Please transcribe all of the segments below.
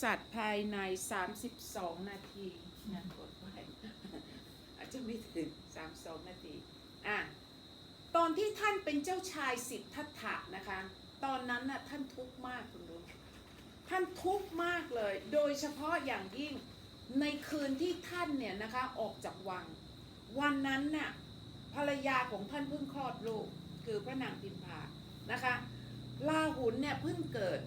ศาสตร์ภายใน 32 นาทีนะกดไว้อาจจะไม่ถึง 32 นาที อะ ตอนที่ท่านเป็นเจ้าชายสิทธัตถะนะคะ ตอนนั้นน่ะท่านทุกข์มากคุณรู้ท่านทุกข์มากเลย โดยเฉพาะอย่างยิ่งในคืนที่ท่านเนี่ยนะคะออกจากวัง วันนั้นน่ะภรรยาของท่านเพิ่งคลอดลูกคือพระนางพิมพานะคะลาหุนเนี่ยเพิ่งเกิด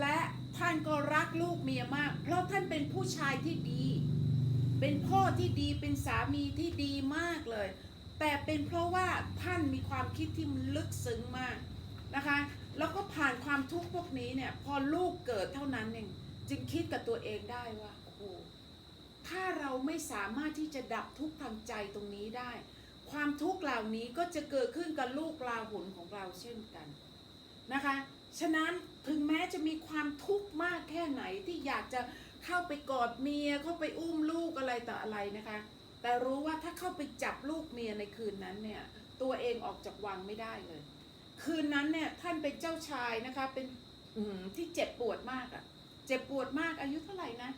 และท่านก็รักลูกเมียมาก เพราะท่านเป็นผู้ชายที่ดี เป็นพ่อที่ดีเป็นสามีที่ดีมากเลย แต่เป็นเพราะว่าท่านมีความคิดที่ลึกซึ้งมากนะคะแล้วก็ผ่านความทุกข์พวกนี้เนี่ยพอลูกเกิดเท่านั้นเองจึงคิดกับตัวเองได้ว่าโอ้โหถ้าเราไม่สามารถที่จะดับทุกข์ทางใจตรงนี้ได้ ความทุกข์เหล่านี้ก็จะเกิดขึ้นกับลูกลาหุนของเราเช่นกันนะคะ ฉะนั้น ถึงแม้จะมีความทุกข์มากแค่ไหนที่อยากจะเข้าไปกอดเมียเข้าไปอุ้มลูกอะไรต่ออะไรนะคะ แต่รู้ว่าถ้าเข้าไปจับลูกเมียในคืนนั้นเนี่ยตัวเองออกจากวังไม่ได้เลย คืนนั้นเนี่ยท่านเป็นเจ้าชายนะคะเป็นอืมที่เจ็บปวดมากอะเจ็บปวดมากอายุเท่าไหร่นะ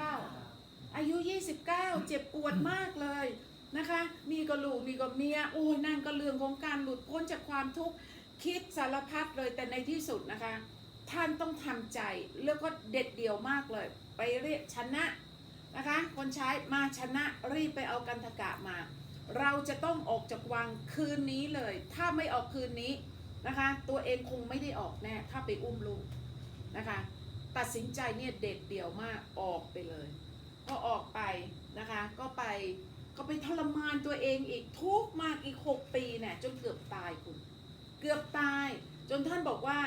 29อายุ29เจ็บปวดมากเลยนะคะ มีก็ลูกมีก็เมียโอ้ยนั่นก็เรื่องของการหลุดพ้นจากความทุกข์ คิดสารพัดเลยแต่ในที่สุดนะคะ ท่านต้องทำใจแล้วก็เด็ดเดี่ยวมากเลย ไปเรียกชนะนะคะ คนใช้มาชนะรีบไปเอากันทกะมา เราจะต้องออกจากวังคืนนี้เลย ถ้าไม่ออกคืนนี้นะคะ ตัวเองคงไม่ได้ออกแน่ถ้าไปอุ้มลูกนะคะ ตัดสินใจเนี่ยเด็ดเดี่ยวมากออกไปเลยพอออกไปนะคะ ก็ไปก็ไปทรมานตัวเองอีกทุกมากอีก 6 ปีเนี่ยจนเกือบตายคุณ เกือบตาย จนท่านบอกว่า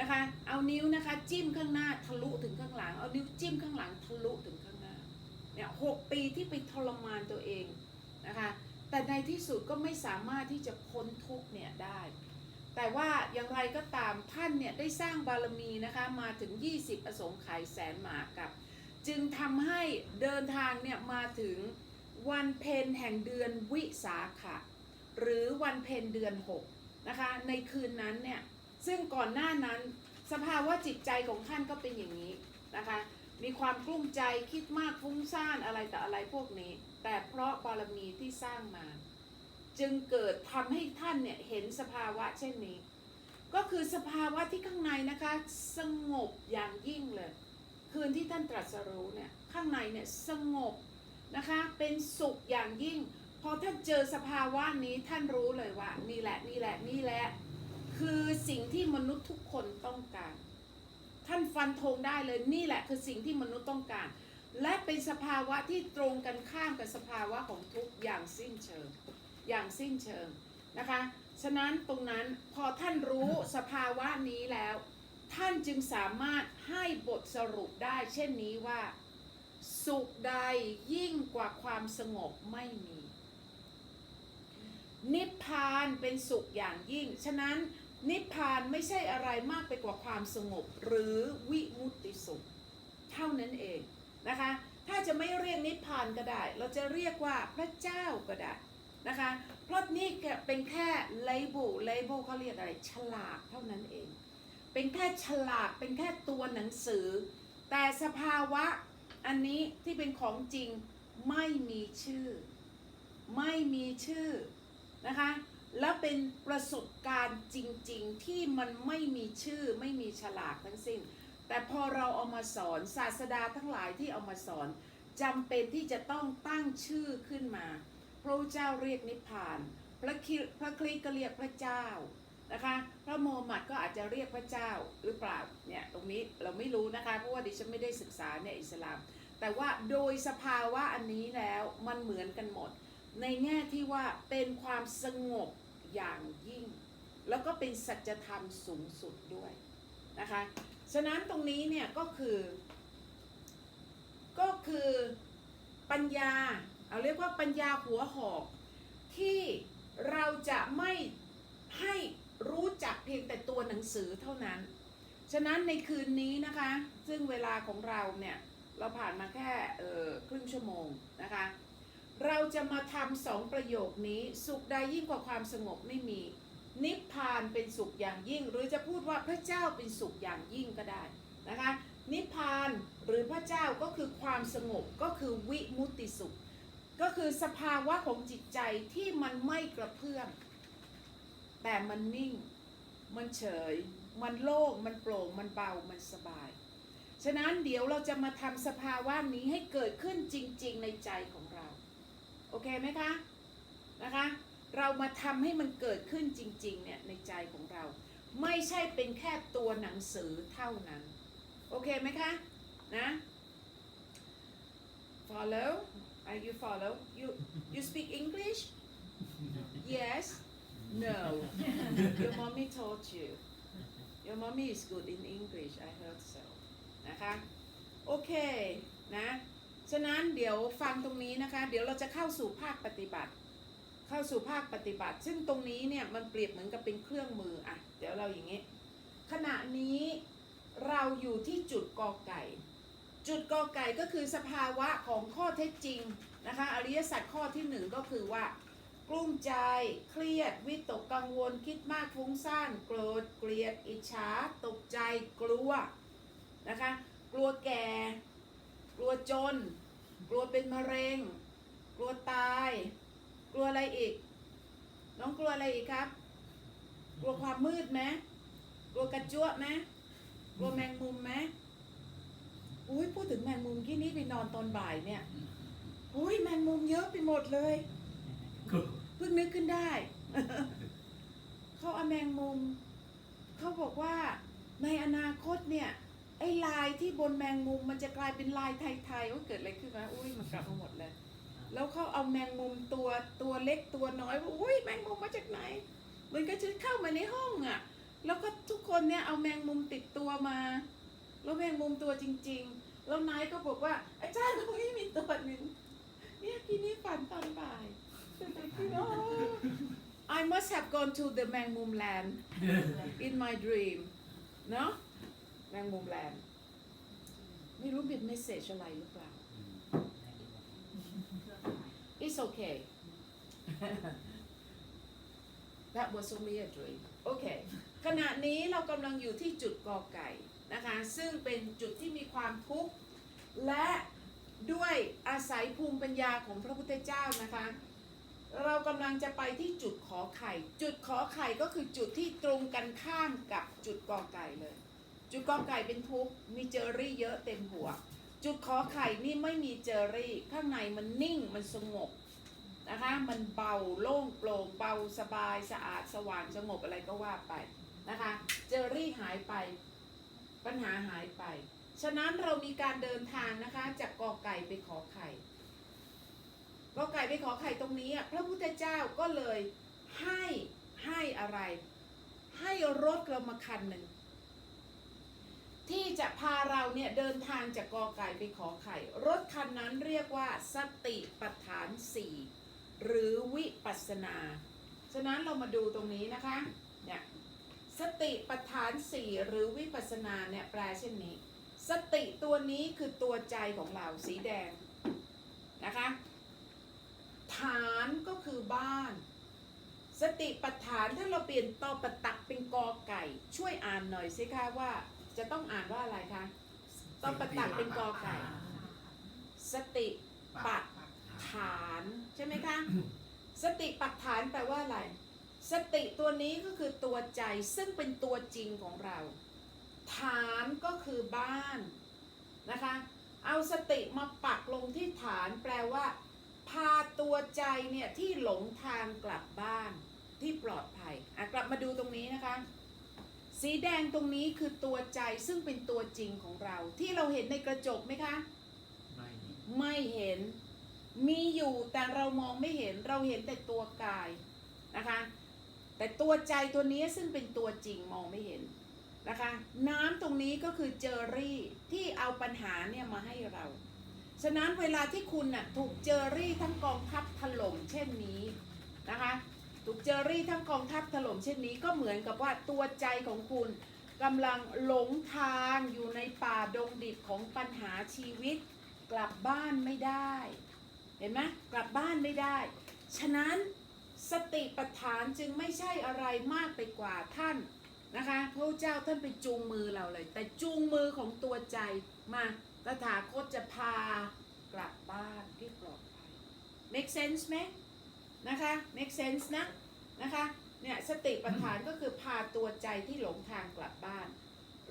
นะคะ เอานิ้วนะคะ จิ้มข้างหน้าทะลุถึงข้างหลัง เอานิ้วจิ้มข้างหลังทะลุถึงข้างหน้าเนี่ยหกปีที่ไปทรมานตัวเองนะคะ แต่ในที่สุดก็ไม่สามารถที่จะพ้นทุกเนี่ยได้ แต่ว่าอย่างไรก็ตามท่านเนี่ยได้สร้างบารมีนะคะมาถึง 20 อสงไขยแสนหมากับ จึงทำให้เดินทางเนี่ยมาถึงวันเพ็ญแห่งเดือนวิสาขะหรือวันเพ็ญเดือน 6 นะคะในคืนนั้นเนี่ยซึ่งก่อนหน้านั้นสภาวะจิตใจของท่านก็เป็นอย่างนี้นะคะมีความกลุ้มใจคิดมากฟุ้งซ่านอะไรแต่ออะไรพวกนี้ แต่เพราะบารมีที่สร้างมา จึงเกิดทำให้ท่านเนี่ยเห็นสภาวะเช่นนี้ ก็คือสภาวะที่ข้างในนะคะสงบอย่างยิ่งเลย คืนที่ท่านตรัสรู้เนี่ยข้างในเนี่ยสงบนะคะเป็นสุขอย่างยิ่ง พอท่านเจอสภาวะนี้ท่านรู้เลยว่า นี่แหละนี่แหละนี่แหละ คือสิ่งที่มนุษย์ทุกคนต้องการ ท่านฟันธงได้เลยนี่แหละ คือสิ่งที่มนุษย์ต้องการ และเป็นสภาวะที่ตรงกันข้ามกับสภาวะของทุกอย่างสิ้นเชิง อย่างสิ้นเชิงนะคะ ฉะนั้นตรงนั้นพอท่านรู้สภาวะนี้แล้ว ท่านจึงสามารถให้บทสรุปได้ เช่นนี้ว่า สุขใดยิ่งกว่าความสงบไม่มี นิพพานเป็นสุขอย่างยิ่ง ฉะนั้นนิพพานไม่ใช่อะไรมากไปกว่าความสงบ หรือวิมุตติสุข เท่านั้นเองนะคะ ถ้าจะไม่เรียกนิพพานก็ได้ เราจะเรียกว่าพระเจ้าก็ได้นะคะ เพราะนี่เป็นแค่ label label เขาเรียกอะไรฉลากเท่านั้นเอง เป็นแค่ฉลากเป็นแค่ตัวหนังสือ แต่สภาวะอันนี้ที่เป็นของจริงไม่มีชื่อ ไม่มีชื่อ นะคะ แล้วเป็นประสบการณ์จริงๆ ที่มันไม่มีชื่อไม่มีฉลากทั้งสิ้น แต่พอเราเอามาสอนศาสดาทั้งหลายที่เอามาสอนจำเป็นที่จะต้องตั้งชื่อขึ้นมา พระเจ้าเรียกนิพพาน พระคิพระคริสก็เรียกพระเจ้านะคะพระโมฮัมหมัดก็อาจจะเรียกพระเจ้าหรือเปล่าเนี่ยตรงนี้เราไม่รู้นะคะเพราะว่าดิฉันไม่ได้ศึกษาในอิสลาม แต่ว่าโดยสภาวะอันนี้แล้วมันเหมือนกันหมด ในแง่ที่ว่าเป็นความสงบอย่างยิ่ง แล้วก็เป็นสัจธรรมสูงสุดด้วยนะคะ ฉะนั้นตรงนี้เนี่ยก็คือ ก็คือปัญญาเอาเรียกว่าปัญญาหัวหอกที่เราจะไม่ให้รู้จักเพียงแต่ตัวหนังสือเท่านั้น ฉะนั้นในคืนนี้นะคะ ซึ่งเวลาของเราเนี่ย เราผ่านมาแค่ออครึ่งชั่วโมงนะคะ เราจะมาทำสองประโยคนี้ สุขใดยิ่งกว่าความสงบไม่มี นิพพานเป็นสุขอย่างยิ่ง หรือจะพูดว่าพระเจ้าเป็นสุขอย่างยิ่งก็ได้นะคะนิพพานหรือพระเจ้าก็คือความสงบก็คือวิมุตติสุข ก็คือสภาวะของจิตใจที่มันไม่กระเพื่อมแต่มันนิ่ง มันเฉย มันโล่งมันโปร่งมันเบามันสบาย ฉะนั้นเดี๋ยวเราจะมาทำสภาวะนี้ให้เกิดขึ้นจริง ๆ ในใจของ เราโอเคไหมคะนะคะ เรามาทำให้มันเกิดขึ้นจริงๆเนี่ยในใจของเรา ไม่ใช่เป็นแค่ตัวหนังสือเท่านั้น โอเคไหมคะนะ follow are you follow you you speak English yes no your mommy told you your mommy is good in English I heard so นะคะ โอเค นะ ฉะนั้นเดี๋ยวฟังตรงนี้นะคะ เดี๋ยวเราจะเข้าสู่ภาคปฏิบัติ เข้าสู่ภาคปฏิบัติ ซึ่งตรงนี้เนี่ยมันเปรียบเหมือนกับเป็นเครื่องมืออะเดี๋ยวเราอย่างนี้ขณะนี้เราอยู่ที่จุดกอไก่ จุดกอไก่ก็คือสภาวะของข้อเท็จจริงนะคะอริยสัจข้อที่หนึ่งก็คือว่ากลุ้มใจ เครียด วิตกกังวล คิดมากฟุ้งซ่าน โกรธ เกลียด อิจฉา ตกใจ กลัว นะคะ กลัวแก่ กลัวจน กลัวเป็นมะเร็ง กลัวตาย กลัวอะไรอีก น้องกลัวอะไรอีกครับ กลัวความมืดไหมกลัวกระจั่วไหมกลัวแมงมุมไหมอุ้ยพูดถึงแมงมุมที่นี่ไปนอนตอนบ่ายเนี่ยอุ้ยแมงมุมเยอะไปหมดเลยเพิ่งนึกขึ้นได้เขาเอาแมงมุมเขาบอกว่าในอนาคตเนี่ย ไอ้ลายที่บนแมงมุมมันจะกลายเป็นลายไทยๆว่าเกิดอะไรขึ้นนะอุ้ยมันกลับมาหมดเลย แล้วเขาเอาแมงมุมตัวตัวเล็กตัวน้อยว่าอุ้ยแมงมุมมาจากไหน มันก็จะเข้ามาในห้องอะ่ะ แล้วก็ทุกคนเนี่ยเอาแมงมุมติดตัวมา แล้วแมงมุมตัวจริง ๆ แล้วนายก็บอกว่า อาจารย์ตรงนี้มีตัวหนึ่งเนี่ยพี่นี่ฝันตอนบ่ายเกิดอะไรขึ้นอ๋อ I must have gone to the แมงมุม land in my dream เนาะ แมงมุม land ไม่รู้เป็นเมสเซจอะไรหรือเปล่า It's okay. That was only a dream. โอเคขณะนี้เรากำลังอยู่ที่จุดกอไก่นะคะ ซึ่งเป็นจุดที่มีความทุกข์ และด้วยอาศัยภูมิปัญญาของพระพุทธเจ้านะคะ เรากำลังจะไปที่จุดขอไข่ จุดขอไข่ก็คือจุดที่ตรงกันข้ามกับจุดกอไก่เลย จุดกอไก่เป็นทุกมีเจอรี่เยอะเต็มหัว จุดขอไข่นี่ไม่มีเจอรี่ ข้างในมันนิ่งมันสงบนะคะมันเบาโล่งโปร่งเบาสบายสะอาดสว่างสงบอะไรก็ว่าไปนะคะ เจอรี่หายไป ปัญหาหายไป ฉะนั้นเรามีการเดินทางนะคะ จากกอไก่ไปขอไข่กอไก่ไปขอไข่ตรงนี้อะพระพุทธเจ้าก็เลยให้ให้อะไร ให้รถเรามาคันหนึ่ง ที่จะพาเราเนี่ยเดินทางจากกอไก่ไปขอไข่ รถคันนั้นเรียกว่าสติปัฏฐานสี่หรือวิปัสนา ฉะนั้นเรามาดูตรงนี้นะคะ เนี่ยสติปัฏฐานสี่หรือวิปัสสนาเนี่ยแปลเช่นนี้ สติตัวนี้คือตัวใจของเราสีแดงนะคะ ฐานก็คือบ้าน สติปัฏฐานถ้าเราเปลี่ยนตอปตักเป็นกอไก่ ช่วยอ่านหน่อยสิคะว่า จะต้องอ่านว่าอะไรคะตอปตักเป็นกอไก่ สติปัฏฐานใช่ไหมคะ สติปัฏฐานแปลว่าอะไร สติตัวนี้ก็คือตัวใจซึ่งเป็นตัวจริงของเรา ฐานก็คือบ้านนะคะ เอาสติมาปักลงที่ฐานแปลว่า พาตัวใจเนี่ยที่หลงทางกลับบ้านที่ปลอดภัยอะกลับมาดูตรงนี้นะคะ สีแดงตรงนี้คือตัวใจซึ่งเป็นตัวจริงของเรา ที่เราเห็นในกระจกไหมคะไม่เห็นมีอยู่แต่เรามองไม่เห็นเราเห็นแต่ตัวกายนะคะ แต่ตัวใจตัวนี้ซึ่งเป็นตัวจริงมองไม่เห็นนะคะ น้ำตรงนี้ก็คือเจอรี่ที่เอาปัญหาเนี่ยมาให้เรา ฉะนั้นเวลาที่คุณน่ะถูกเจอรี่ทั้งกองทัพถล่มเช่นนี้นะคะ ถูกเจอรี่ทั้งกองทัพถล่มเช่นนี้ก็เหมือนกับว่าตัวใจของคุณกำลังหลงทางอยู่ในป่าดงดิบของปัญหาชีวิต กลับบ้านไม่ได้ เห็นไหมกลับบ้านไม่ได้ ฉะนั้นสติปัฏฐานจึงไม่ใช่อะไรมากไปกว่าท่านนะคะพระเจ้าท่านไปจูงมือเราเลย แต่จูงมือของตัวใจมาตถาคตจะพากลับบ้านที่ปลอดภัย make sense ไหม นะคะ make sense นะนะคะเนี่ยสติปัฏฐานก็คือพาตัวใจที่หลงทางกลับบ้าน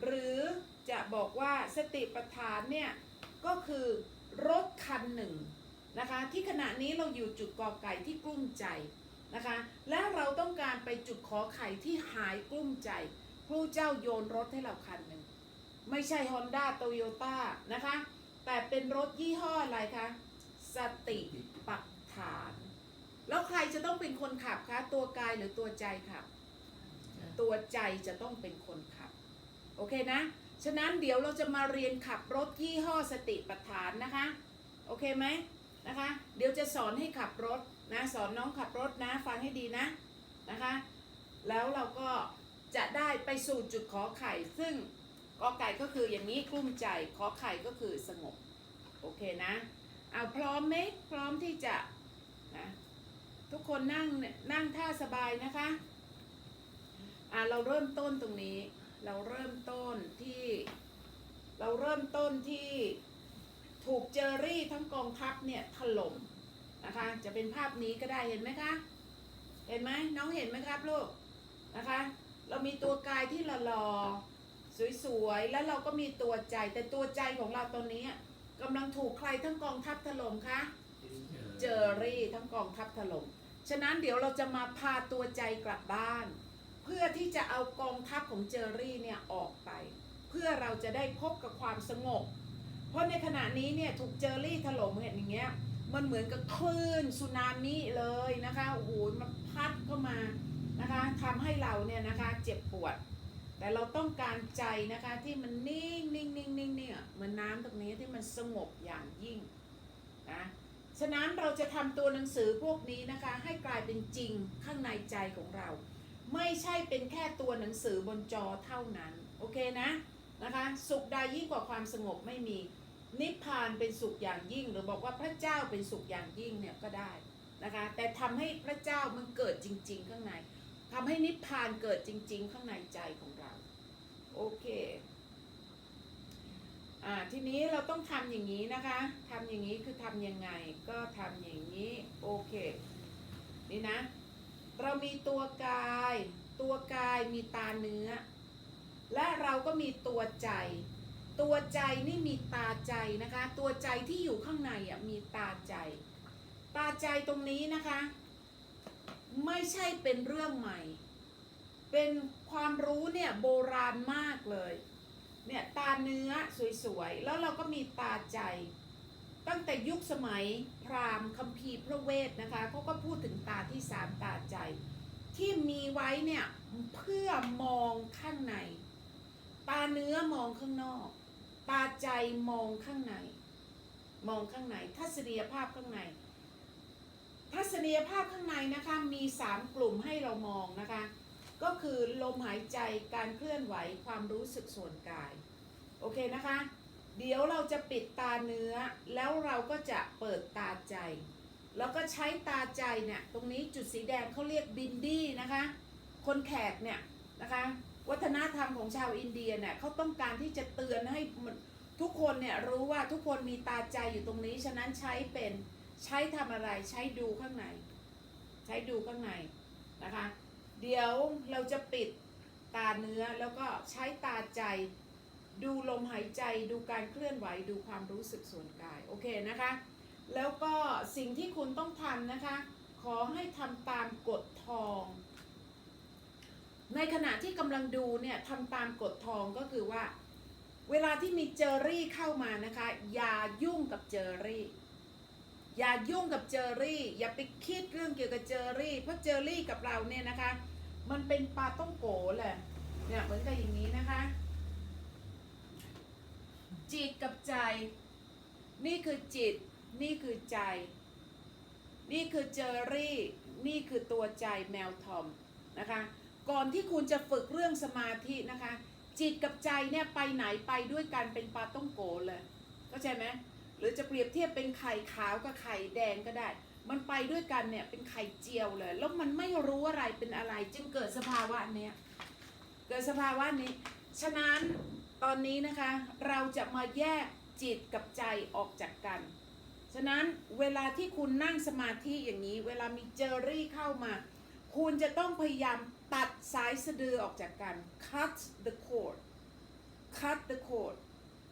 หรือจะบอกว่าสติปัฏฐานเนี่ยก็คือรถคันหนึ่งนะคะที่ขณะนี้เราอยู่จุดกอไก่ที่กลุ้มใจนะคะ และเราต้องการไปจุดขอไข่ที่หายกลุ้มใจพระเจ้าโยนรถให้เราคันหนึ่งไม่ใช่ Honda Toyota นะคะ แต่เป็นรถยี่ห้ออะไรคะ สติ แล้วใครจะต้องเป็นคนขับคะ ตัวกายหรือตัวใจขับ ตัวใจจะต้องเป็นคนขับ โอเคนะ ฉะนั้นเดี๋ยวเราจะมาเรียนขับรถยี่ห้อสติปัฏฐานนะคะ โอเคไหมนะคะ เดี๋ยวจะสอนให้ขับรถนะ สอนน้องขับรถนะ ฟังให้ดีนะ นะคะ แล้วเราก็จะได้ไปสู่จุดขอไข่ ซึ่งกอไก่ก็คืออย่างนี้กลุ้มใจ ขอไข่ก็คือสงบ โอเคนะ เอาพร้อมไหมพร้อมที่จะนะ ทุกคนนั่งนั่งท่าสบายนะคะ อ่าเราเริ่มต้นตรงนี้ เราเริ่มต้นที่ เราเริ่มต้นที่ถูกเจอรี่ทั้งกองทัพเนี่ยถล่มนะคะ จะเป็นภาพนี้ก็ได้เห็นไหมคะ เห็นไหมน้องเห็นไหมครับลูกนะคะ เรามีตัวกายที่หล่อๆสวยๆแล้วเราก็มีตัวใจแต่ตัวใจของเราตอนนี้กำลังถูกใครทั้งกองทัพถล่มคะ เจอรี่ทั้งกองทัพถล่มฉะนั้นเดี๋ยวเราจะมาพาตัวใจกลับบ้าน เพื่อที่จะเอากองทัพของเจอรี่เนี่ยออกไป เพื่อเราจะได้พบกับความสงบ เพราะในขณะนี้เนี่ยถูกเจอรี่ถล่มเห็นอย่างเงี้ยมันเหมือนกับคลื่นสึนามิเลยนะคะโอ้โหมันพัดเข้ามานะคะทำให้เราเนี่ยนะคะเจ็บปวด แต่เราต้องการใจนะคะที่มันนิ่งนิ่งนิ่งนิ่งเนี่ยเหมือนน้ำตรงนี้ที่มันสงบอย่างยิ่งนะ ฉะนั้นเราจะทำตัวหนังสือพวกนี้นะคะ ให้กลายเป็นจริงข้างในใจของเรา ไม่ใช่เป็นแค่ตัวหนังสือบนจอเท่านั้น โอเคนะนะคะ สุขใดยิ่งกว่าความสงบไม่มี นิพพานเป็นสุขอย่างยิ่ง หรือบอกว่าพระเจ้าเป็นสุขอย่างยิ่งเนี่ยก็ได้นะคะ แต่ทำให้พระเจ้ามันเกิดจริง ๆ ข้างในทำให้นิพพานเกิดจริง ๆ ข้างในใจของเรา โอเค ทีนี้เราต้องทำอย่างนี้นะคะทำอย่างนี้คือทำยังไง ก็ทำอย่างนี้โอเค นี่นะ เรามีตัวกาย ตัวกายมีตาเนื้อ และเราก็มีตัวใจ ตัวใจนี่มีตาใจนะคะ ตัวใจที่อยู่ข้างในอะมีตาใจ ตาใจตรงนี้นะคะ ไม่ใช่เป็นเรื่องใหม่ เป็นความรู้เนี่ยโบราณมากเลย เนี่ยตาเนื้อสวยๆ แล้วเราก็มีตาใจ ตั้งแต่ยุคสมัยพราหมณ์คัมภีร์พระเวทนะคะเขาก็พูดถึงตาที่สามตาใจ ที่มีไว้เนี่ยเพื่อมองข้างใน ตาเนื้อมองข้างนอก ตาใจมองข้างใน มองข้างในทัศนียภาพข้างใน ทัศนียภาพข้างในนะคะมีสามกลุ่มให้เรามองนะคะ ก็คือลมหายใจการเคลื่อนไหวความรู้สึกส่วนกาย โอเคนะคะ เดี๋ยวเราจะปิดตาเนื้อ แล้วเราก็จะเปิดตาใจ แล้วก็ใช้ตาใจเนี่ย ตรงนี้จุดสีแดงเขาเรียกบินดี้นะคะ คนแขกเนี่ยนะคะ วัฒนธรรมของชาวอินเดียเนี่ยเขาต้องการที่จะเตือนให้ทุกคนเนี่ยรู้ว่าทุกคนมีตาใจอยู่ตรงนี้ ฉะนั้นใช้เป็นใช้ทำอะไรใช้ดูข้างใน ใช้ดูข้างในนะคะ เดี๋ยวเราจะปิดตาเนื้อแล้วก็ใช้ตาใจ ดูลมหายใจดูการเคลื่อนไหวดูความรู้สึกส่วนกาย โอเคนะคะ แล้วก็สิ่งที่คุณต้องทำนะคะ ขอให้ทำตามกฎทอง ในขณะที่กำลังดูเนี่ยทำตามกฎทองก็คือว่า เวลาที่มีเจอรี่เข้ามานะคะ อย่ายุ่งกับเจอรี่ อย่ายุ่งกับเจอรี่ อย่าไปคิดเรื่องเกี่ยวกับเจอรี่ เพราะเจอรี่กับเราเนี่ยนะคะ มันเป็นปลาต้องโกแหละเนี่ยเหมือนกับอย่างนี้นะคะ จิตกับใจ นี่คือจิต นี่คือใจ นี่คือเจอรี่ นี่คือตัวใจแมวทอมนะคะ ก่อนที่คุณจะฝึกเรื่องสมาธินะคะ จิตกับใจเนี่ยไปไหนไปด้วยกันเป็นปลาต้องโกเลยเข้าใจไหม หรือจะเปรียบเทียบเป็นไข่ขาวกับไข่แดงก็ได้ มันไปด้วยกันเนี่ยเป็นไข่เจียวเลย แล้วมันไม่รู้อะไรเป็นอะไร จึงเกิดสภาวะเนี้ยเกิดสภาวะนี้ ฉะนั้นตอนนี้นะคะเราจะมาแยกจิตกับใจออกจากกัน ฉะนั้นเวลาที่คุณนั่งสมาธิอย่างนี้ เวลามีเจอรี่เข้ามา คุณจะต้องพยายามตัดสายสะดือออกจากกัน cut the cord cut the cord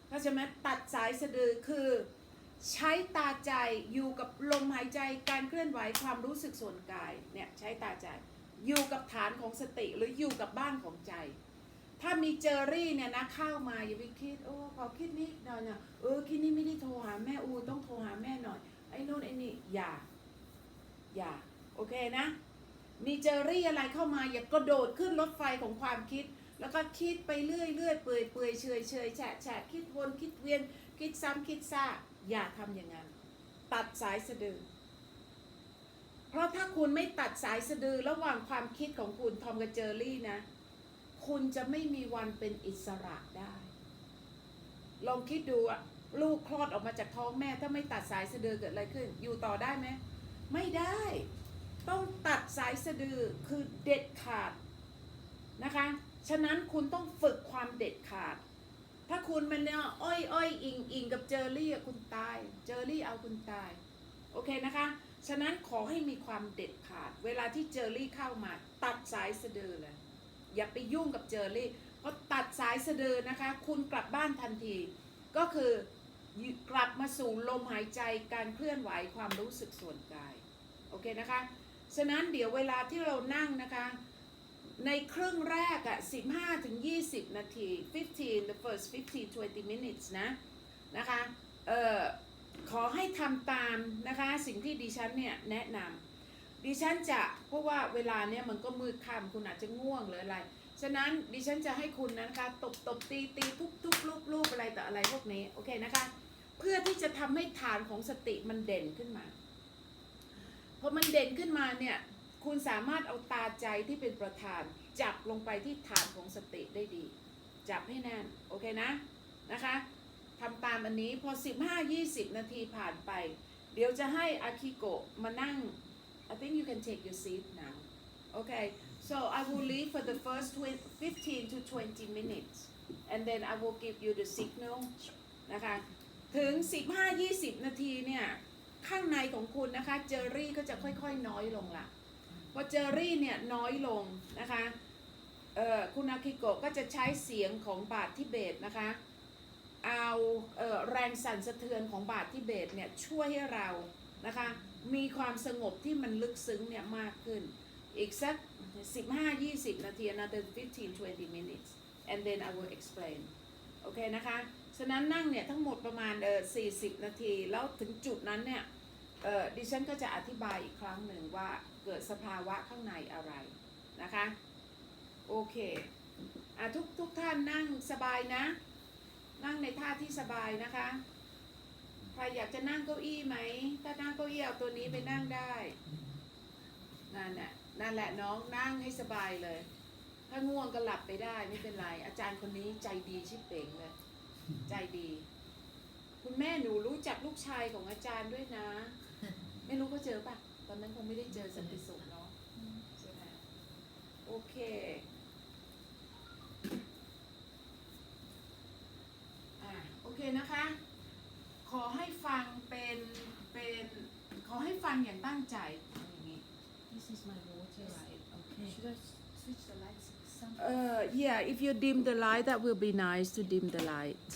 เข้าใจไหมตัดสายสะดือคือ ใช้ตาใจอยู่กับลมหายใจการเคลื่อนไหวความรู้สึกส่วนกายเนี่ยใช้ตาใจ อยู่กับฐานของสติหรืออยู่กับบ้านของใจ ถ้ามีเจอรี่เนี่ยนะเข้ามาอย่าไปคิดโอ้ขอคิดนิดหน่อยนะเออคิดนี่ไม่ได้โทรหาแม่อูต้องโทรหาแม่หน่อยไอ้นู่นไอ้นี่อย่า อย่าโอเคนะ มีเจอรี่อะไรเข้ามาอย่ากระโดดขึ้นรถไฟของความคิด แล้วก็คิดไปเรื่อยเรื่อยเปื่อยเปื่อยเฉยเฉยแฉะแฉะคิดวนคิดเวียนคิดซ้ำคิดซาก อย่าทำอย่างนั้น ตัดสายสะดือ เพราะถ้าคุณไม่ตัดสายสะดือระหว่างความคิดของคุณทอมกับเจอรี่นะ คุณจะไม่มีวันเป็นอิสระได้ ลองคิดดูอะลูกคลอดออกมาจากท้องแม่ ถ้าไม่ตัดสายสะดือเกิดอะไรขึ้น อยู่ต่อได้ไหมไม่ได้ ต้องตัดสายสะดือคือเด็ดขาดนะคะ ฉะนั้นคุณต้องฝึกความเด็ดขาด ถ้าคุณมันเนี่ยอ้อยอ้อยอิงอิงกับเจอรี่คุณตาย เจอรี่เอาคุณตาย โอเคนะคะ ฉะนั้นขอให้มีความเด็ดขาด เวลาที่เจอรี่เข้ามา ตัดสายสะดือเลย อย่าไปยุ่งกับเจอรี่เพราะตัดสายสะดือนะคะ คุณกลับบ้านทันที ก็คือกลับมาสู่ลมหายใจการเคลื่อนไหวความรู้สึกส่วนกาย โอเคนะคะ ฉะนั้นเดี๋ยวเวลาที่เรานั่งนะคะ ในครึ่งแรกอะ15ถึง20 นาที 15 the first 15 20 minutes นะนะคะเอ่อขอให้ทำตามนะคะสิ่งที่ดิฉันเนี่ยแนะนำดิฉันจะเพราะว่าเวลาเนี่ยมันก็มืดค่ำคุณอาจจะง่วงหรืออะไร ฉะนั้นดิฉันจะให้คุณนะคะตบตบตีตีทุบทุบรูปรูปอะไรต่ออะไรพวกนี้โอเคนะคะ เพื่อที่จะทำให้ฐานของสติมันเด่นขึ้นมาพอมันเด่นขึ้นมาเนี่ย คุณสามารถเอาตาใจที่เป็นประธาน จับลงไปที่ฐานของสติได้ดี จับให้แน่นโอเคนะนะคะทำตามอันนี้พอ 15-20 นาทีผ่านไป เดี๋ยวจะให้อาคิโกะมานั่ง I think you can take your seat now okay so I will leave for the first 20 15 to 20 minutes and then I will give you the signal นะคะถึง 15-20 นาทีเนี่ย ข้างในของคุณนะคะ เจอรี่ก็จะค่อยๆ น้อยลงละ พอเจอรี่เนี่ยน้อยลงนะคะเอ่อคุณอาคิโกะก็จะใช้เสียงของบาททิเบตนะคะเอาเอ่อแรงสั่นสะเทือนของบาททิเบตเนี่ยช่วยให้เรานะคะมีความสงบที่มันลึกซึ้งเนี่ยมากขึ้นอีกสัก 15-20 นาที another 15-20 minutes and then I will explain โอเคนะคะ ฉะนั้นนั่งเนี่ยทั้งหมดประมาณเออ40 นาที แล้วถึงจุดนั้นเนี่ย ดิฉันก็จะอธิบายอีกครั้งหนึ่งว่าเกิดสภาวะข้างในอะไรนะคะ โอเคอทุกทุกท่านนั่งสบายนะ นั่งในท่าที่สบายนะคะ ใครอยากจะนั่งเก้าอี้ไหม ถ้านั่งเก้าอี้เอาตัวนี้ไปนั่งได้ นั่นแหละนั่นแหละน้องนั่งให้สบายเลย ถ้าง่วงก็หลับไปได้ไม่เป็นไร อาจารย์คนนี้ใจดีชิบเป่งเลย ใจดี คุณแม่หนูรู้จักลูกชายของอาจารย์ด้วยนะ ไม่รู้เขาเจอปะตอนนั้นคงไม่ได้เจอสันติสุขเนาะใช่ไหมโอเคอ่าโอเคนะคะ ขอให้ฟังเป็นเป็นขอให้ฟังอย่างตั้งใจอย่างนี้ This is my water, right? Okay. Should I switch the lights? Some Uh, yeah, if you dim the light, that will be nice to dim the light.